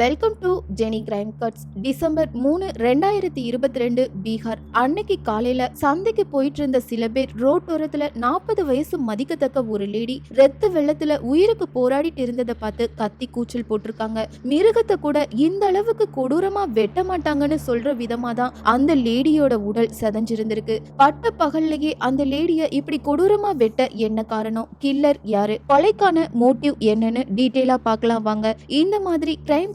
Welcome to Jeni crime cuts December மூணு ரெண்டாயிரத்தி இருபத்தி ரெண்டு பீகார். அன்னைக்கு காலையில சந்தைக்கு போயிட்டு இருந்த சில பேர் ரோட்டோரத்துல நாற்பது வயசு மதிக்கத்தக்க ஒரு லேடி ரத்த வெள்ளத்துல உயிருக்கு போராடிட்டு இருந்ததை பார்த்து கத்தி கூச்சல் போட்டிருக்காங்க. மிருகத்தை கூட இந்த அளவுக்கு கொடூரமா வெட்ட மாட்டாங்கன்னு சொல்ற விதமா தான் அந்த லேடியோட உடல் செதஞ்சிருந்திருக்கு. பட்ட பகல்லையே அந்த லேடிய இப்படி கொடூரமா வெட்ட என்ன காரணம்? கில்லர் யாரு? கொலைக்கான மோட்டிவ் என்னன்னு டீட்டெயிலா பார்க்கலாம் வாங்க. இந்த மாதிரி கிரைம்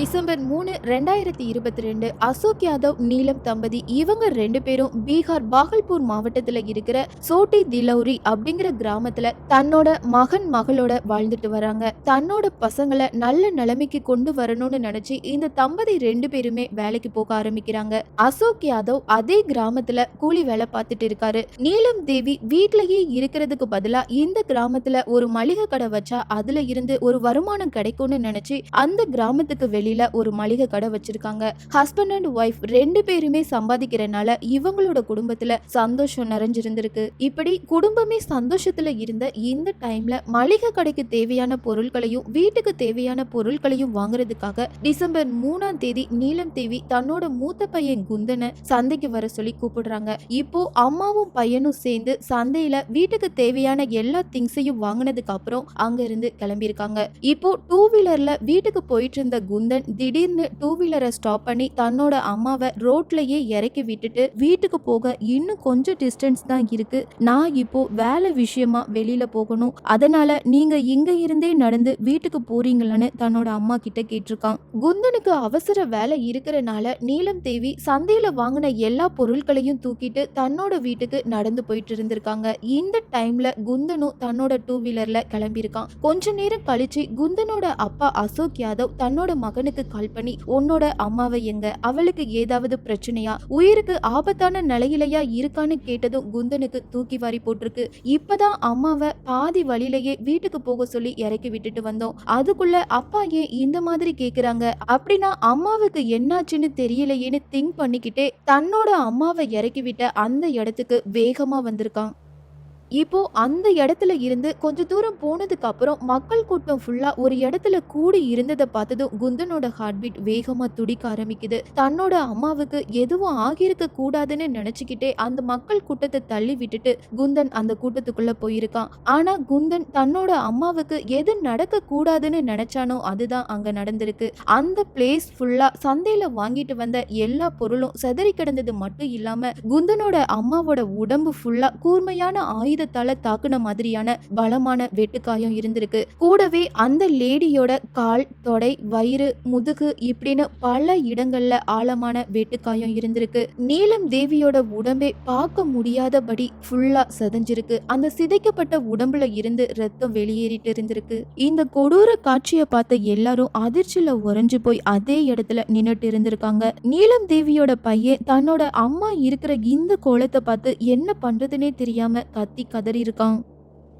டிசம்பர் மூணு ரெண்டாயிரத்தி இருபத்தி ரெண்டு அசோக் யாதவ் நீலம் தம்பதி இவங்க ரெண்டு பேரும் பீகார் பாகல்பூர் மாவட்டத்தில் இருக்கிற சோட்டி திலௌரி அப்படிங்கிற கிராமத்துல தன்னோட மகன் மகளோட வாழ்ந்துட்டு வராங்க. தன்னோட பசங்களை நல்ல நிலைமைக்கு கொண்டு வரணும்னு நினைச்சு இந்த தம்பதி ரெண்டு பேருமே வேலைக்கு போக ஆரம்பிக்கிறாங்க. அசோக் யாதவ் அதே கிராமத்துல கூலி வேலை பார்த்துட்டு இருக்காரு. நீலம் தேவி வீட்லயே இருக்கிறதுக்கு பதிலா இந்த கிராமத்துல ஒரு மளிகை கடை வச்சா அதுல இருந்து ஒரு வருமானம் கிடைக்கும்னு நினைச்சு அந்த கிராமத்துக்கு வெளியே வெளியில ஒரு மளிகை கடை வச்சிருக்காங்க. ஹஸ்பண்ட் அண்ட் ஒய்ஃப் ரெண்டு பேருமே சம்பாதிக்கிறனால இவங்களோட குடும்பத்துல சந்தோஷம் நிறைஞ்சிருந்திருக்கு. இப்படி குடும்பமே சந்தோஷத்துல இருந்த இந்த டைம்ல மளிகை கடைக்கு தேவையான பொருட்களையும் வீட்டுக்கு தேவையான பொருட்களையும் வாங்குறதுக்காக டிசம்பர் மூணாம் தேதி நீலம் தேவி தன்னோட மூத்த பையன் குந்தனை சந்தைக்கு வர சொல்லி கூப்பிடுறாங்க. இப்போ அம்மாவும் பையனும் சேர்ந்து சந்தையில வீட்டுக்கு தேவையான எல்லா திங்ஸையும் வாங்கினதுக்கு அப்புறம் அங்க இருந்து கிளம்பியிருக்காங்க. இப்போ டூ வீலர்ல வீட்டுக்கு போயிட்டு இருந்த குந்தன் திடீர்னு டூ வீலரை ஸ்டாப் பண்ணி தன்னோட அம்மாவை ரோட்லயே இறக்கி விட்டுட்டு வீட்டுக்கு போக இன்னும் கொஞ்சம் டிஸ்டன்ஸ் தான் இருக்கு. நான் இப்போ வேலை விஷயமா வெளியில போகணும். அதனால நீங்க இங்க இருந்தே நடந்து வீட்டுக்கு போறீங்களான்னு தன்னோட அம்மா கிட்ட கேட்டிருக்கான். குந்தனுக்கு அவசர வேலை இருக்கிறனால நீலம் தேவி சந்தையில வாங்கின எல்லா பொருட்களையும் தூக்கிட்டு தன்னோட வீட்டுக்கு நடந்து போயிட்டு இருந்திருக்காங்க. இந்த டைம்ல குந்தனும் தன்னோட டூ வீலர்ல கிளம்பியிருக்கான். கொஞ்ச நேரம் கழிச்சு குந்தனோட அப்பா அசோக் யாதவ் தன்னோட மகனுக்கு கால் பண்ணி உன்னோட அம்மாவை எங்க? அவளுக்கு ஏதாவது பிரச்சனையா? உயிருக்கு ஆபத்தான நிலையிலையா இருக்கான்னு கேட்டதும் குந்தனுக்கு தூக்கி வாரி போட்டிருக்கு. இப்பதான் அம்மாவை பாதி வழியிலேயே வீட்டுக்கு போக சொல்லி இறக்கி விட்டுட்டு வந்தோம். அதுக்குள்ள அப்பா ஏன் இந்த மாதிரி கேக்குறாங்க? அப்படின்னா அம்மாவுக்கு என்னாச்சுன்னு தெரியலையேன்னு திங்க் பண்ணிக்கிட்டே தன்னோட அம்மாவை இறக்கி விட்ட அந்த இடத்துக்கு வேகமா வந்திருக்கான். இப்போ அந்த இடத்துல இருந்து கொஞ்ச தூரம் போனதுக்கு அப்புறம் மக்கள் கூட்டம் ஃபுல்லா ஒரு இடத்துல கூடி இருந்ததை பார்த்ததும் குந்தனோட ஹார்ட் பீட் வேகமா துடிக்க ஆரம்பிக்குது. தன்னோட அம்மாவுக்கு எதுவும் ஆகியிருக்க கூடாதுன்னு நினைச்சுக்கிட்டே அந்த மக்கள் கூட்டத்தை தள்ளி விட்டுட்டு குந்தன் அந்த கூட்டத்துக்குள்ள போயிருக்கான். ஆனா குந்தன் தன்னோட அம்மாவுக்கு எது நடக்க கூடாதுன்னு நினைச்சானோ அதுதான் அங்க நடந்திருக்கு. அந்த பிளேஸ் ஃபுல்லா சந்தையில வாங்கிட்டு வந்த எல்லா பொருளும் செதறி கிடந்தது மட்டும் இல்லாம குந்தனோட அம்மாவோட உடம்பு ஃபுல்லா கூர்மையான ஆயுதத்தால தாக்குன மாதிரியான பலமான வெட்டுக்காயம் இருந்திருக்கு. கூடவே அந்த லேடியோட கால் தொடை வயிறு முதுகு இப்படின்னு பல இடங்கள்ல ஆழமான வெட்டுக்காயம் இருந்திருக்கு. நீலம் தேவியோட உடம்பே பார்க்க முடியாதபடி ஃபுல்லா செதஞ்சிருக்கு. அந்த சிதைக்கப்பட்ட உடம்புல இருந்து ரத்தம் வெளியேறிட்டு இருந்திருக்கு. இந்த கொடூர காட்சியை பார்த்த எல்லாரும் அதிர்ச்சியில உறைஞ்சு போய் அதே இடத்துல நின்னுட்டு இருந்திருக்காங்க. நீலம் தேவியோட பையன் தன்னோட அம்மா இருக்கிற இந்த கோலத்தை பார்த்து என்ன பண்றதுன்னே தெரியாம கத்தி கதறியிருக்கான்.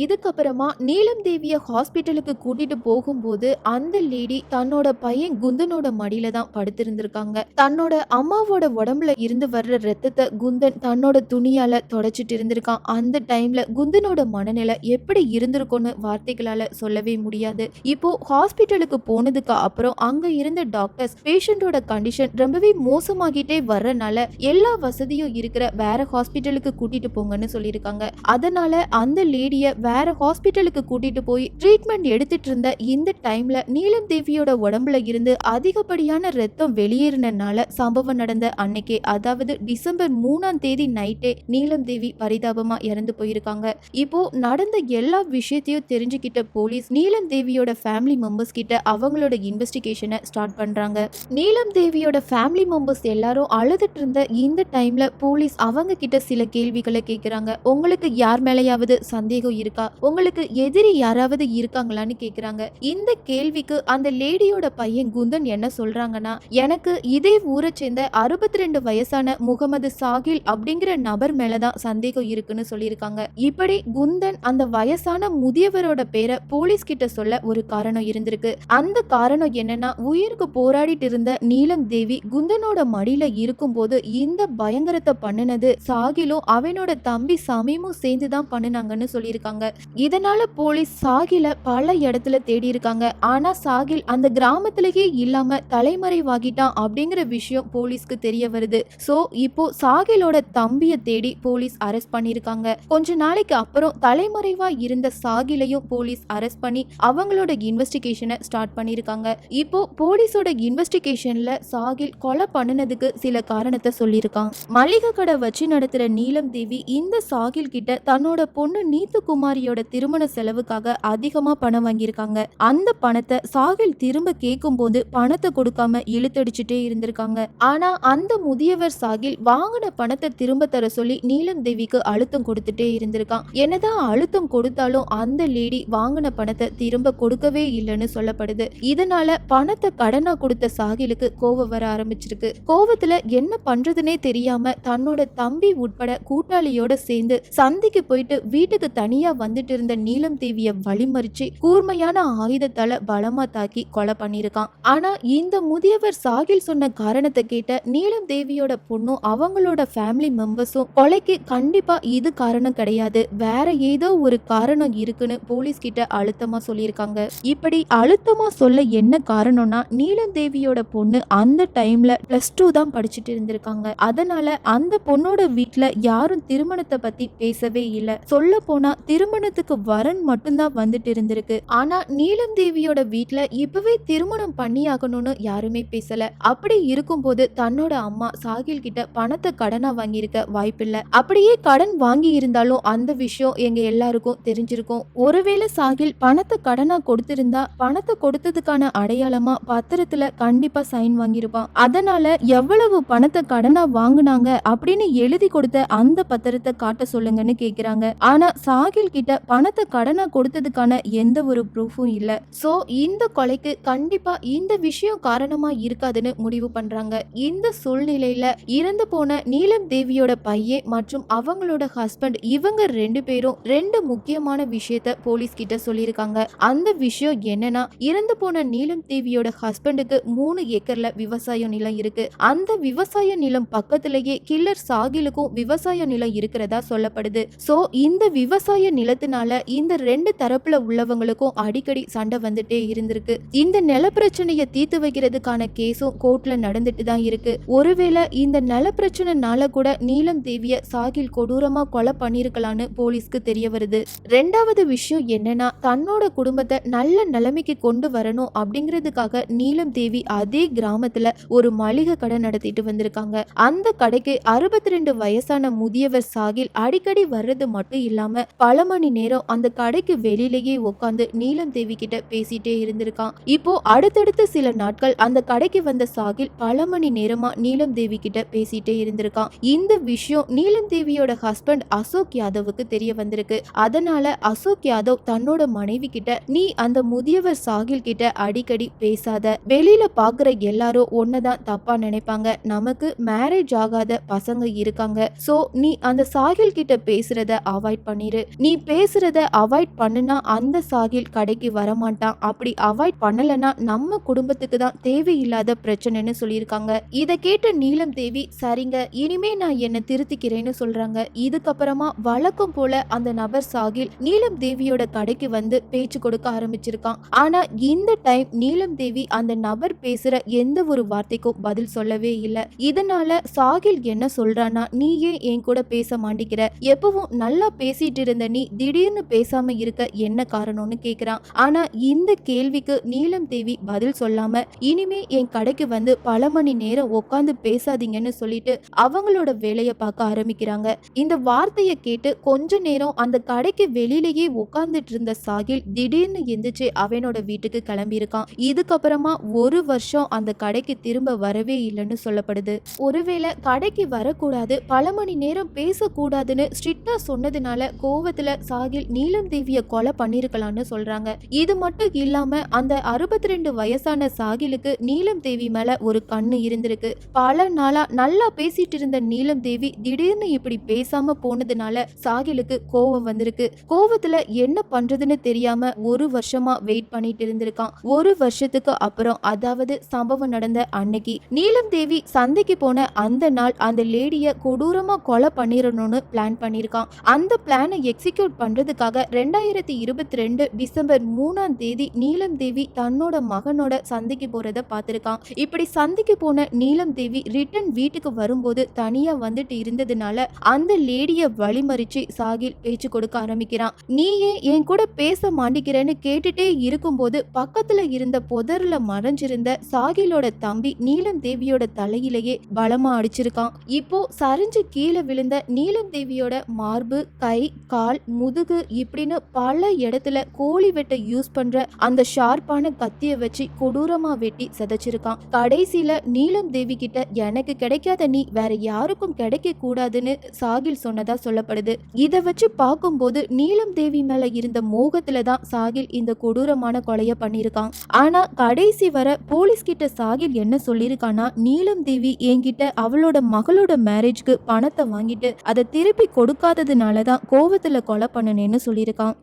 இதுக்கப்புறமா நீலம் தேவியை ஹாஸ்பிட்டலுக்கு கூட்டிட்டு போகும்போது அந்த லேடி தன்னோட பையன் குந்தனோட மடியில தான் படுத்திருந்திருக்காங்க. தன்னோட அம்மாவோட உடம்புல இருந்து வர்ற ரத்தத்தை குந்தன் தன்னோட துணியால தொடச்சிட்டு இருந்திருக்கான். அந்த டைம்ல குந்தனோட மனநிலை எப்படி இருந்திருக்கும்னு வார்த்தைகளால சொல்லவே முடியாது. இப்போ ஹாஸ்பிட்டலுக்கு போனதுக்கு அப்புறம் அங்க இருந்த டாக்டர்ஸ் பேஷண்டோட கண்டிஷன் ரொம்பவே மோசமாகிட்டே வர்றனால எல்லா வசதியும் இருக்கிற வேற ஹாஸ்பிட்டலுக்கு கூட்டிட்டு போங்கன்னு சொல்லியிருக்காங்க. அதனால அந்த லேடிய வேற ஹாஸ்பிட்டலுக்கு கூட்டிட்டு போய் ட்ரீட்மெண்ட் எடுத்துட்டு இருந்த இந்த டைம்ல நீலம் தேவியோட உடம்புல இருந்து அதிகப்படியான ரத்தம் வெளியேறினால சம்பவம் நடந்த அன்னைக்கே அதாவது டிசம்பர் மூணாம் தேதி நைட்டே நீலம் தேவி பரிதாபமா இறந்து போயிருக்காங்க. இப்போ நடந்த எல்லா விஷயத்தையும் தெரிஞ்சுக்கிட்ட போலீஸ் நீலம் தேவியோட ஃபேமிலி மெம்பர்ஸ் கிட்ட அவங்களோட இன்வெஸ்டிகேஷனை ஸ்டார்ட் பண்றாங்க. நீலம் தேவியோட ஃபேமிலி மெம்பர்ஸ் எல்லாரும் அழுதுட்டு இருந்த இந்த டைம்ல போலீஸ் அவங்க கிட்ட சில கேள்விகளை கேட்குறாங்க உங்களுக்கு யார் மேலேயாவது சந்தேகம் இருக்கு? இருக்கா உங்களுக்கு எதிரி யாராவது இருக்காங்களான்னு கேக்குறாங்க. இந்த கேள்விக்கு அந்த லேடியோட பையன் குந்தன் என்ன சொல்றாங்கன்னா எனக்கு இதே ஊரை சேர்ந்த அறுபத்தி ரெண்டு வயசான முகமது சாகில் அப்படிங்கிற நபர் மேலதான் சந்தேகம் இருக்குன்னு சொல்லியிருக்காங்க. இப்படி குந்தன் அந்த வயசான முதியவரோட பேரை போலீஸ் கிட்ட சொல்ல ஒரு காரணம் இருந்திருக்கு. அந்த காரணம் என்னன்னா உயிருக்கு போராடிட்டு இருந்த நீலம் தேவி குந்தனோட மடியில இருக்கும்போது இந்த பயங்கரத்தை பண்ணுனது சாகிலும் அவனோட தம்பி சமீமும் சேர்ந்து தான் பண்ணுனாங்கன்னு சொல்லியிருக்காங்க. இதனால போலீஸ் சாகில பல இடத்துல தேடி இருக்காங்க. ஆனா சாகில் அந்த கிராமத்திலேயே இல்லாம தலைமறைவாகிட்டான் அப்படிங்கிற விஷயம் போலீஸ்க்கு தெரிய வருது. சோ இப்போ சாகிலோட தம்பியை தேடி போலீஸ் அரெஸ்ட் பண்ணிருக்காங்க. கொஞ்ச நாளைக்கு அப்புறம் தலைமறைவா இருந்த சாகிலையும் போலீஸ் அரெஸ்ட் பண்ணி அவங்களோட இன்வெஸ்டிகேஷனை ஸ்டார்ட் பண்ணிருக்காங்க. இப்போ போலீஸோட இன்வெஸ்டிகேஷன்ல சாகில் கொலை பண்ணுனதுக்கு சில காரணத்தை சொல்லியிருக்கான் மளிகை கடை வச்சு நடத்துற நீலம் தேவி இந்த சாகில் கிட்ட தன்னோட பொண்ணு நீத்து குமாரியோட திருமண செலவுக்காக அதிகமா பணம் வாங்கியிருக்காங்க. அந்த பணத்தை சாகில் திரும்ப கேட்கும்போது பணத்தை கொடுக்காம இழுத்தடிச்சுட்டே இருந்திருக்காங்க. ஆனா அந்த முதியவர் சாகில் வாங்கின பணத்தை திரும்ப தர சொல்லி நீலம் தேவிக்கு அழுத்தம் கொடுத்துட்டே இருந்திருக்கான். என்னதான் அழுத்தம் கொடுத்தாலும் அந்த லேடி வாங்கின பணத்தை திரும்ப கொடுக்கவே இல்லைன்னு சொல்லப்படுது. இதனால பணத்தை கடனா கொடுத்த சாகிலுக்கு கோவம் வர ஆரம்பிச்சிருக்கு. கோவத்துல என்ன பண்றதுனே தெரியாம தன்னோட தம்பி உட்பட கூட்டாளியோட சேர்ந்து சந்தைக்கு போயிட்டு வீட்டுக்கு தனியா வந்துட்டு இருந்த நீலம் தேவிய வழிமறிச்சு கூர்மையான ஆயுதத்தால பலமா தாக்கி கொலை பண்ணிருக்கான் ஆனா இந்த முதியவர் சாகில் சொன்ன காரணத்தை கேட்ட நீலம் தேவியோட பொண்ணும் அவங்களோட ஃபேமிலி மெம்பர்ஸும் கொலைக்கு கண்டிப்பா இது காரணம் கிடையாது. வேற ஏதோ ஒரு காரணம் இருக்குன்னு போலீஸ் கிட்ட அழுத்தமா சொல்லியிருக்காங்க. இப்படி அழுத்தமா சொல்ல என்ன காரணம்னா நீலம் தேவியோட பொண்ணு அந்த டைம்ல பிளஸ் டூ தான் படிச்சுட்டு இருந்திருக்காங்க. அதனால அந்த பொண்ணோட வீட்ல யாரும் திருமணத்தை பத்தி பேசவே இல்லை. சொல்ல போனா திரு திருமணத்துக்கு வரன் மட்டும்தான் வந்துட்டு இருந்திருக்கு. ஆனா நீலம் தேவியோட வீட்டுல இப்பவே திருமணம் பண்ணியாகணும்னு யாருமே பேசல. அப்படி இருக்கும்போது தன்னோட அம்மா சாகில் கிட்ட பணத்தை கடனா வாங்கியிருக்க வாய்ப்பில்லை. அப்படியே கடன் வாங்கி இருந்தாலும் அந்த விஷயம் எங்க எல்லாருக்கும் தெரிஞ்சிருக்கும். ஒருவேளை சாகில் பணத்தை கடனா கொடுத்திருந்தா பணத்தை கொடுத்ததுக்கான அடையாளமா பத்திரத்துல கண்டிப்பா சைன் வாங்கியிருப்பான் அதனால எவ்வளவு பணத்தை கடனா வாங்குனாங்க அப்படின்னு எழுதி கொடுத்த அந்த பத்திரத்தை காட்ட சொல்லுங்கன்னு கேக்குறாங்க. ஆனா சாகில் கிட்ட பணத்தை கடனா கொடுத்ததுக்கான எந்த ஒரு ப்ரூஃபும் இல்ல. சோ இந்த கொலைக்கு கண்டிப்பா இந்த விஷயம் காரணமா இருக்காதுன்னு முடிவு பண்றாங்க. இந்த சூழ்நிலையில இறந்து போன நீலம் தேவியோட பையன் மற்றும் அவங்களோட ஹஸ்பண்ட் இவங்க ரெண்டு பேரும் ரெண்டு முக்கியமான விஷயத்த போலீஸ் கிட்ட சொல்லியிருக்காங்க. அந்த விஷயம் என்னன்னா இறந்து போன நீலம் தேவியோட ஹஸ்பண்டுக்கு மூணு ஏக்கர்ல விவசாய நிலம் இருக்கு. அந்த விவசாய நிலம் பக்கத்திலேயே கில்லர் சாகிலுக்கும் விவசாய நிலம் இருக்கிறதா சொல்லப்படுது. சோ இந்த விவசாய நிலத்தினால இந்த ரெண்டு தரப்புல உள்ளவங்களுக்கும் அடிக்கடி சண்டை வந்துட்டே இருந்திருக்கு. இந்த நில பிரச்சனையை தீர்த்து வைக்கிறதுக்கான கேஸும் கோர்ட்ல நடந்துட்டு தான் இருக்கு. ஒருவேளை இந்த நில பிரச்சனைனால கூட நீலம் தேவிய சாகில் கொடூரமா கொலை பண்ணிருக்கலான்னு போலீஸ்க்கு தெரிய வருது. ரெண்டாவது விஷயம் என்னன்னா தன்னோட குடும்பத்தை நல்ல நிலைமைக்கு கொண்டு வரணும் அப்படிங்கிறதுக்காக நீலம் தேவி அதே கிராமத்துல ஒரு மளிகை கடை நடத்திட்டு வந்திருக்காங்க. அந்த கடைக்கு அறுபத்தி ரெண்டு வயசான முதியவர் சாகில் அடிக்கடி வர்றது மட்டும் இல்லாம பல மணி நேரம் அந்த கடைக்கு வெளியிலேயே உட்காந்து நீலம் தேவி கிட்ட பேசிட்டே இருந்திருக்கான். இப்போ அடுத்தடுத்த சில நாட்கள் அந்த கடைக்கு வந்த சாகில் பல மணி நேரமா நீலம் தேவி கிட்ட பேசிட்டே இருந்திருக்கான். இந்த விஷயம் நீலம் தேவியோட ஹஸ்பண்ட் அசோக் யாதவுக்கு தெரிய வந்திருக்கு. அதனால அசோக் யாதவ் தன்னோட மனைவி கிட்ட நீ அந்த முதியவர் சாகில் கிட்ட அடிக்கடி பேசாத. வெளியில பாக்குற எல்லாரும் ஒன்னதான் தப்பா நினைப்பாங்க. நமக்கு மேரேஜ் ஆகாத பசங்க இருக்காங்க. சோ நீ அந்த சாகில் கிட்ட பேசுறத அவாய்ட் பண்ணிரு. நீ பேசுறத அவாய்ட் பண்ணுனா அந்த சாகில் கடைக்கு வரமாட்டான். அப்படி அவாய்ட் பண்ணலனா நம்ம குடும்பத்துக்கு தான் தேவையில்லாத பிரச்சனைன்னு சொல்லியிருக்காங்க. இதை கேட்ட நீலம் தேவி சரிங்க இனிமே நான் என்ன திருத்திக்கிறேன்னு சொல்றாங்க. இதுக்கப்புறமா வழக்கம் போல அந்த நபர் சாகில் நீலம் தேவியோட கடைக்கு வந்து பேச்சு கொடுக்க ஆரம்பிச்சிருக்கான். ஆனா இந்த டைம் நீலம் தேவி அந்த நபர் பேசுற எந்த ஒரு வார்த்தைக்கும் பதில் சொல்லவே இல்லை. இதனால சாகில் என்ன சொல்றானா நீ ஏன் என் கூட பேச மாட்டேங்கிற எப்பவும் நல்லா பேசிட்டு இருந்த நீ திடீர்னு பேசாம இருக்க என்ன காரணம்னு கேக்குறான். ஆனா இந்த கேள்விக்கு நீலம் தேவி பதில் சொல்லாம இனிமே என் கடைக்கு வந்து பல மணி நேரம் உட்காந்து பேசாதீங்கன்னு சொல்லிட்டு அவங்களோட வேலையை பார்க்க ஆரம்பிக்கிறாங்க. இந்த வார்த்தையை கேட்டு கொஞ்ச நேரம் அந்த கடைக்கு வெளியிலேயே உட்கார்ந்துட்டு இருந்த சாகில் திடீர்னு எந்திரிச்சு அவனோட வீட்டுக்கு கிளம்பியிருக்கான். இதுக்கப்புறமா ஒரு வருஷம் அந்த கடைக்கு திரும்ப வரவே இல்லைன்னு சொல்லப்படுது. ஒருவேளை கடைக்கு வரக்கூடாது பல மணி நேரம் பேசக்கூடாதுன்னு ஸ்ட்ரிக்டா சொன்னதுனால கோவத்துல சாகில் நீலம் தேவிய கொலை பண்ணிருக்கலாம்னு சொல்றாங்க. இது மட்டும் இல்லாம அந்த அறுபத்தி ரெண்டு வயசான சாகிலுக்கு நீலம் தேவி மேல ஒரு கண்ணு இருந்திருக்கு. பல நாளா நல்லா பேசிட்டு இருந்த நீலம் தேவி திடீர்னு இப்படி பேசாம போனதுனால சாகிலுக்கு கோவம் வந்திருக்கு. கோவத்துல என்ன பண்றதுன்னு தெரியாம ஒரு வருஷமா வெயிட் பண்ணிட்டு இருந்திருக்கான். ஒரு வருஷத்துக்கு அப்புறம் அதாவது சம்பவம் நடந்த அன்னைக்கு நீலம் தேவி சந்தைக்கு போன அந்த நாள் அந்த லேடிய கொடூரமா கொலை பண்ணிடணும்னு பிளான் பண்ணியிருக்கான் அந்த பிளானை எக்ஸிக்யூட் பண்றதுக்காக ரெண்டாயிரத்தி இருபத்தி ரெண்டு டிசம்பர் மூணாம் தேதி நீலம் தேவி தன்னோட மகனோட சந்தைக்கு போறத பார்த்திருக்கான். இப்படி சந்தைக்கு போன நீலம் தேவி ரிட்டன் வீட்டுக்கு வரும்போது தனியா வந்துட்டு இருந்ததுனால அந்த லேடிய வழிமறிச்சு சாகில் பேச்சு கொடுக்க ஆரம்பிக்கிறான். நீ ஏன் என் கூட பேச மாட்டிக்கிறேன்னு கேட்டுட்டே இருக்கும்போது பக்கத்துல இருந்த புதரில் மறைஞ்சிருந்த சாகிலோட தம்பி நீலம் தேவியோட தலையிலேயே பலமா அடிச்சிருக்கான். இப்போ சரிஞ்சு கீழே விழுந்த நீலம் தேவியோட மார்பு கை கால் முதுகு இப்படின்னு பல இடத்துல கோழி வெட்ட யூஸ் பண்ற அந்த ஷார்ப்பான கத்தியை வச்சு கொடூரமா வெட்டி சிதைச்சிருக்கான். கடைசியில நீலம் தேவி கிட்ட எனக்கு கிடைக்காத நீ வேற யாருக்கும் கிடைக்க கூடாதுன்னு சாகில் சொன்னதா சொல்லப்படுது. இதை வச்சு பார்க்கும்போது நீலம் தேவி மேல இருந்த மோகத்துல தான் சாகில் இந்த கொடூரமான கொலைய பண்ணியிருக்கான். ஆனா கடைசி வர போலீஸ் கிட்ட சாகில் என்ன சொல்லியிருக்கானா நீலம் தேவி என்கிட்ட அவளோட மகளோட மேரேஜ்க்கு பணத்தை வாங்கிட்டு அதை திருப்பி கொடுக்காததுனால தான் கோவத்துல கொலை பண்ணனேன்னு சொல்லியிருக்கான்.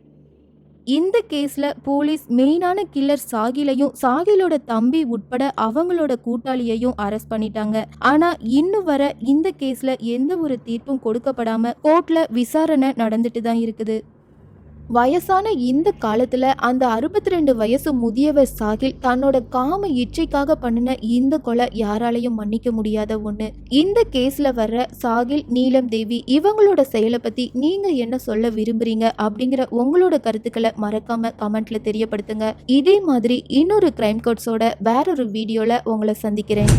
இந்த கேஸ்ல போலீஸ் மெயினான கில்லர் சாகிலையும் சாகிலோட தம்பி உட்பட அவங்களோட கூட்டாளியையும் அரெஸ்ட் பண்ணிட்டாங்க. ஆனா இன்னும் வர இந்த கேஸ்ல எந்த ஒரு தீர்ப்பும் கொடுக்கப்படாம கோர்ட்ல விசாரணை நடந்துட்டு தான் இருக்குது. வயசான இந்த காலத்துல அந்த அறுபத்தி ரெண்டு வயசு முதியவர் சாகில் தன்னோட காம இச்சைக்காக பண்ணின இந்த கொலை யாராலையும் மன்னிக்க முடியாத ஒண்ணு. இந்த கேஸ்ல வர்ற சாகில் நீலம் தேவி இவங்களோட செயலை பத்தி நீங்க என்ன சொல்ல விரும்புறீங்க அப்படிங்கிற உங்களோட கருத்துக்களை மறக்காம கமெண்ட்ல தெரியப்படுத்துங்க. இதே மாதிரி இன்னொரு கிரைம் கோட்ஸோட வேற ஒரு வீடியோல உங்களை சந்திக்கிறேன்.